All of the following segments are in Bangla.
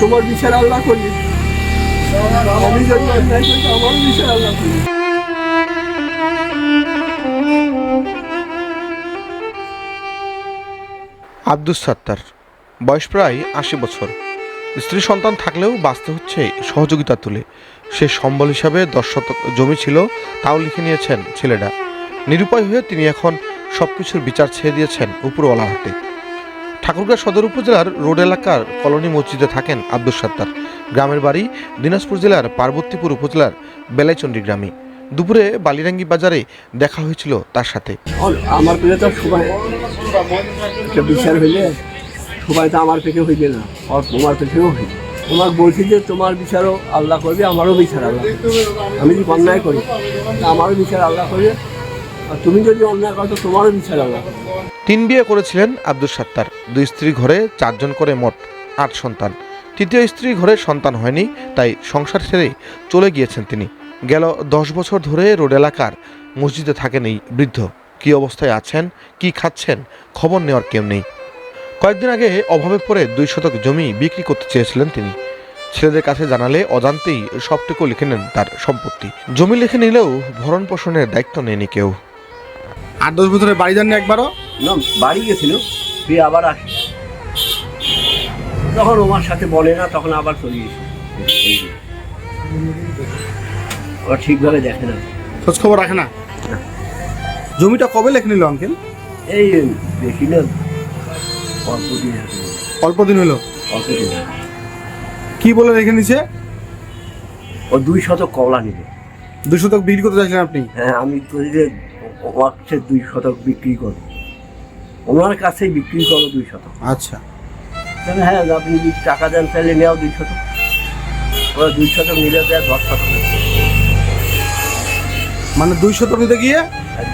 তোমার বিচার আল্লাহ করবে। আমি যদি অন্যায় করি আমারও বিচার আল্লাহ করবে। আব্দুস সাত্তার, বয়স প্রায় আশি বছর। স্ত্রী সন্তান থাকলেও বাঁচতে হচ্ছে সহযোগিতা তুলে। সে সম্বল হিসাবে দশ শতক জমি ছিল, তাও লিখে নিয়েছেন ছেলেরা। নিরুপায় হয়ে তিনি এখন সবকিছুর বিচার ছেড়ে দিয়েছেন উপরওয়ালার হাতে। ঠাকুরগাঁ সদর উপজেলার রোড এলাকার কলোনি মসজিদে থাকেন আব্দুস সাত্তার। গ্রামের বাড়ি দিনাজপুর জেলার পার্বতীপুর উপজেলার বেলাইচন্ডী গ্রামে। দুপুরে বালিরাঙ্গি বাজারে দেখা হয়েছিল তার সাথে। আমার পেলে তো সবাই একটা বিচার হইলে সবাই তো আমার পেটে হইবে না, আর তোমার পেটেও হইবে। তোমার বলছি যে তোমার বিচারও আল্লাহ করবে, আমারও বিচার আল্লাহ আমি যদি অন্যায় করি আমারও বিচার আল্লাহ করবে। তুমি যদি অন্যায় করো তোমারও বিচার করবে তিন বিয়ে করেছিলেন আব্দুল সাত্তার। দুই স্ত্রী ঘরে, চারজন করে মোট আট সন্তান। তৃতীয় স্ত্রী ঘরে সন্তান হয়নি, তাই সংসার ছেড়ে চলে গিয়েছেন তিনি। গেল দশ বছর ধরে রোড এলাকার মসজিদে থাকেন এই বৃদ্ধ। কী অবস্থায় আছেন, কি খাচ্ছেন, খবর নেওয়ার কেউ নেই। কয়েকদিন আগে অভাবে পড়ে দুই শতক জমি বিক্রি করতে চেয়েছিলেন তিনি। ছেলেদের কাছে জানালে অজান্তেই সবটুকু লিখে নেন তার সম্পত্তি। জমি লিখে নিলেও ভরণ পোষণের দায়িত্ব নেয়নি কেউ। আট দশ বছরের বাড়ি যাননি একবারও? না বাড়ি গেছিল ফিরে আবার আসি। যখন ওমার সাথে বলে না তখন আবার চলে গেছি। ওরা ঠিকভাবে দেখে না। খোঁজ খবর রাখে না? জমিটা কবে লেখে নিল আঙ্কেল? এই বেশি না। অল্প দিন অল্প দিন হলো। অল্প দিন। কি বলে রেখে নিছে? ও দুই শতক কমলা নিবে দুই শতক বিক্রি করতে চাইছিলেন আপনি? হ্যাঁ আমি তো কাছে দুই শতক বিক্রি করো। ওনার কাছেই বিক্রি করো দুই শতক। আচ্ছা। তাহলে হ্যাঁ আপনি যদি টাকা দেন তাহলে নেওয়া দুই শতক। ওরা দুই শতক নিলে দেয় দশ শতক মানে দুই শতক নিতে গিয়ে?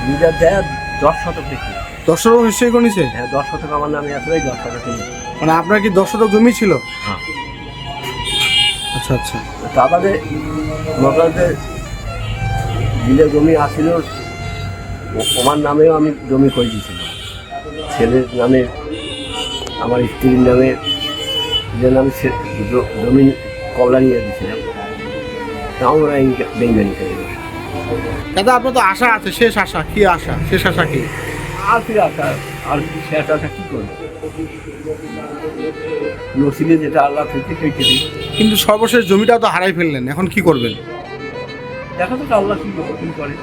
দুইটা দেয় দশ শতক বিক্রি দশ শতক নিশ্চয়ই করে নিছে হ্যাঁ দশ শতক আমার নামে আসলে দশ শতক মানে আপনার কি দশ শতক জমি ছিল? হ্যাঁ। আচ্ছা আচ্ছা। তা বাদে মোটামুটি বিলে জমি আসছিল ও- আমার নামেও আমি জমি করে দিয়েছিলাম ছেলের নামে আমার স্ত্রীর নামে যে নামে জমি কবলা নিয়ে দিয়েছিলাম তাও ওরা বেঙ্গা নিতে দাদা আপনার তো আশা আছে শেষ আশা কি আশা? শেষ আশা কি? আর ফিরে আসা আর শেষ আসা কী করবে? নসিলে যেটা আল্লাহ থেকে কিন্তু সর্বশেষ জমিটা তো হারাই ফেললেন এখন কি করবেন? দেখা যাক আল্লাহ কী করে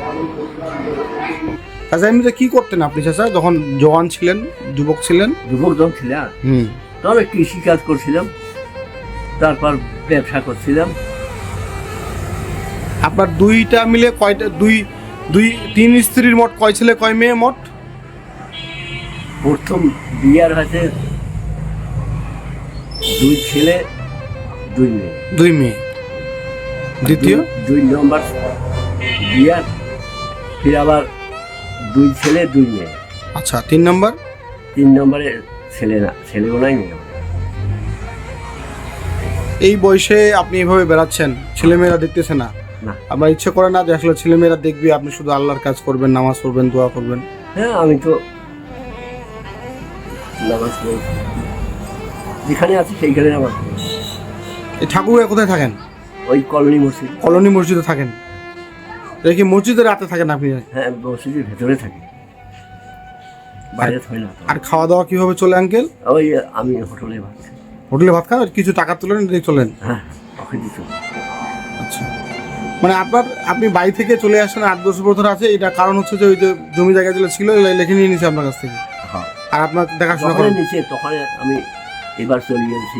আচ্ছা এমনিতে কি করতেন আপনি চাচা? যখন জওয়ান ছিলেন যুবক ছিলেন? যুবক যখন ছিলাম হুম। তবে কৃষি কাজ করছিলাম তারপর ব্যবসা করছিলাম। আপনার দুইটা মিলে কয়টা দুই দুই তিন স্ত্রীর মোট কয় ছেলে কয় মেয়ে মোট? প্রথম বিয়ার হয়েছে দুই ছেলে দুই মেয়ে। দুই মেয়ে। দ্বিতীয়? দুই- নম্বর বিয়ার ফির আবার দুই ছেলে দুই মেয়ে। আচ্ছা তিন নম্বর? তিন নম্বরে ছেলে না ছেলেও নাই মেয়ে এই বয়সে আপনি এভাবে বেড়াচ্ছেন ছেলেমেয়েরা দেখতেছে না। না। আপনার ইচ্ছে করে না যে আসলে ছেলেমেয়েরা দেখবে আপনি শুধু আল্লাহর কাজ করবেন নামাজ পড়বেন দোয়া করবেন? হ্যাঁ আমি তো নামাজ। যেখানে আছি সেইখানে নামাজ ঠাকুর কোথায় থাকেন? ওই কলোনি মসজিদ। কলোনি মসজিদে থাকেন? কি মসজিদে রাতে থাকেন আপনি? হ্যাঁ মসজিদের ভেতরে থাকি। বাইরে হয় না আর খাওয়া দাওয়া কীভাবে চলে আঙ্কেল? ওই আমি হোটেলে ভাবছি হোটেলে ভাত খান? আর কিছু টাকা তুলেন দিয়ে চলেন। হ্যাঁ আচ্ছা। মানে আপনার আপনি বাড়ি থেকে চলে আসেন আট দশ বছর আছে এটা কারণ হচ্ছে যে ওই যে জমি জায়গা যেগুলো ছিল লিখে নিয়ে নিয়েছে আপনার কাছ থেকে। হ্যাঁ। আর আপনার দেখাশোনা করেন। নিচে তখন আমি এবার চলে গেছি